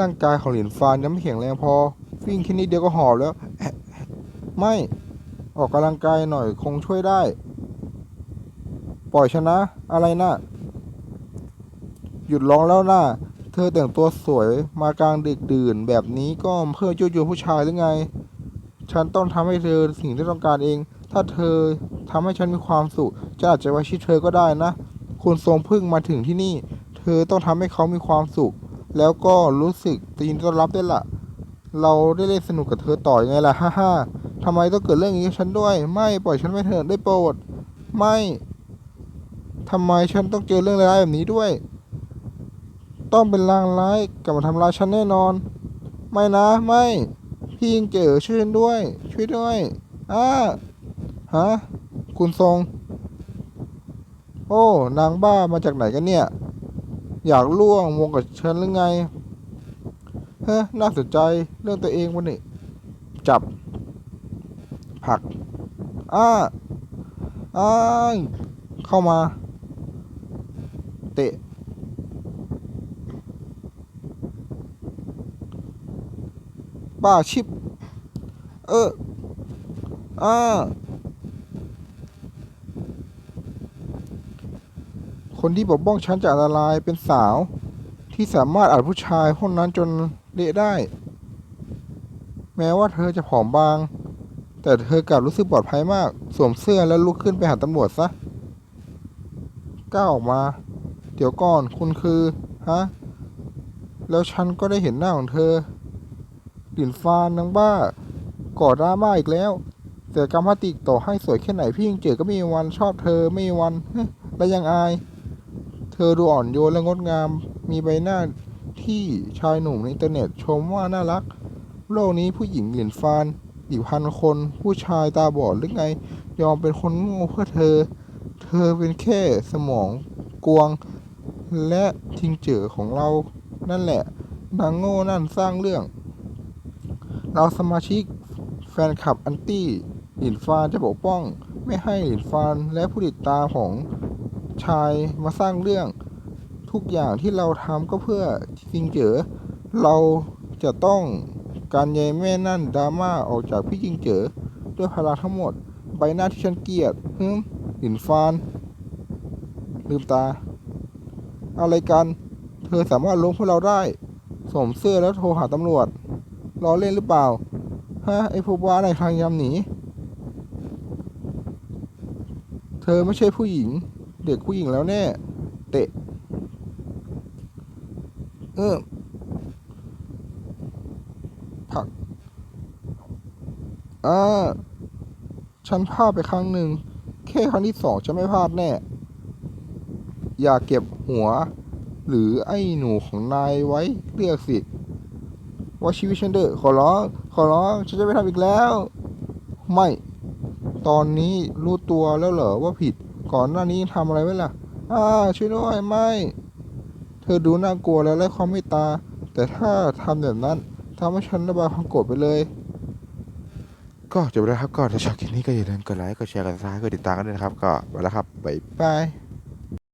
ร่างกายของหลินฟานยังไม่แข็งแรงพอ วิ่งแค่นิดเดียวก็หอบแล้ว ไม่ออกกำลังกายหน่อยคงช่วยได้ ปล่อยฉันะอะไรนะ่ะ หยุดร้องแล้วนะเธอแต่งตัวสวยมากลางดึกดื่นแบบนี้ก็เพื่อยั่วยวนผู้ชายหรือไง ฉันต้องทำให้เธอสิ่งที่ต้องการเอง ถ้าเธอทำให้ฉันมีความสุขจะอาจจะไว้ชิดเธอก็ได้นะ คุณทรงพึ่งมาถึงที่นี่ เธอต้องทำให้เขามีความสุข แล้วก็รู้สึกยินต้อนรับได้วยล่ะเราได้เล่นสนุกกับเธอต่อยังไงล่ะฮ่าฮ่าทำไมต้องเกิดเรื่องอย่างนี้กับฉันด้วย ไม่ปล่อยฉันไปเถอะได้โปรด ไม่ทำไมฉันต้องเจอเรื่องร้ายแบบนี้ด้วย ต้องเป็นลางร้ายกลับมาทำร้ายฉันแน่นอน ไม่นะไม่พี่ยิงเจอช่วยฉันด้วย ช่วยด้วยอ้าฮะคุณทรง โอ้ นางบ้ามาจากไหนกันเนี่ย อยากล่วงวงกับฉันหรือไงเฮ้น่าสนใจเรื่องตัวเองวันนี้จับ ผัก อ้า อ้ายเข้ามา เตะ บ้าชิบ เอออ่า คนที่ปกป้องฉันจากอันตรายเป็นสาว ที่สามารถอัดผู้ชายพวกนั้นจนเละได้ แม้ว่าเธอจะผอมบาง แต่เธอกลับรู้สึกปลอดภัยมาก สวมเสื้อแล้วลุกขึ้นไปหาตำรวจซะก้าวออกมา เดี๋ยวก่อนคุณคือฮะแล้วฉันก็ได้เห็นหน้าของเธอดินฟานนางบ้า ก่อดราม่าอีกแล้ว แต่กรรมติกต่อให้สวยแค่ไหนพี่ยังเจอก็ไม่มีวันชอบเธอไม่มีวันและยังอาย เธอดูอ่อนโยนและงดงาม มีใบหน้าที่ชายหนุ่มในอินเทอร์เน็ตชมว่าน่ารัก โลกนี้ผู้หญิงเหรียญฟานอีกพันคน ผู้ชายตาบอดหรือไง ยอมเป็นคนโง่เพื่อเธอ เธอเป็นแค่สมองกวง และทิงเจอของเรา นั่นแหละ นางโง่นั่นสร้างเรื่อง เราสมาชิกแฟนคลับอันตี้หลินฟานจะปกป้อง ไม่ให้หลินฟานและผู้ติดตามของ ชายมาสร้างเรื่อง ทุกอย่างที่เราทำก็เพื่อซิงเจอเราจะต้องการยายแม่นั่นดราม่าออกจากพี่จิงเจอด้วยพลังทั้งหมด ใบหน้าที่ฉันเกลียดฮึมหินฟานลืมตา อะไรกัน เธอสามารถล้มพวกเราได้สวมเสื้อแล้วโทรหาตำรวจล้อเล่นหรือเปล่าฮะไอ้พวกบ้าในทางยำหนี เธอไม่ใช่ผู้หญิง เด็กผู้หญิงแล้วแน่ เตะ เออผักอ่าฉันพลาดไปครั้งหนึ่งแค่ครั้งที่สองจะไม่พลาดแน่ อย่าเก็บหัว หรือไอ้หนูของนายไว้เลือกสิ ว่าชีวิตฉันเด้อขอร้องขอร้องฉันจะไม่ทำอีกแล้ว ไม่ ตอนนี้รู้ตัวแล้วเหรอว่าผิด ก่อนหน้านี้ทำอะไรไว้ล่ะ อ่าช่วยด้วยไม่ เธอดูน่ากลัวและไร้ความเมตตา แต่ถ้าทำแบบนั้นทำให้ฉันระบายความโกรธไปเลย ก็จบแล้วครับก็ถ้าชอบคลิปนี้ก็อย่าลืมกดไลค์กดแชร์กดซับสไครต์กดติดตามกันด้วยนะครับ ก็ไปแล้วครับบ๊ายบาย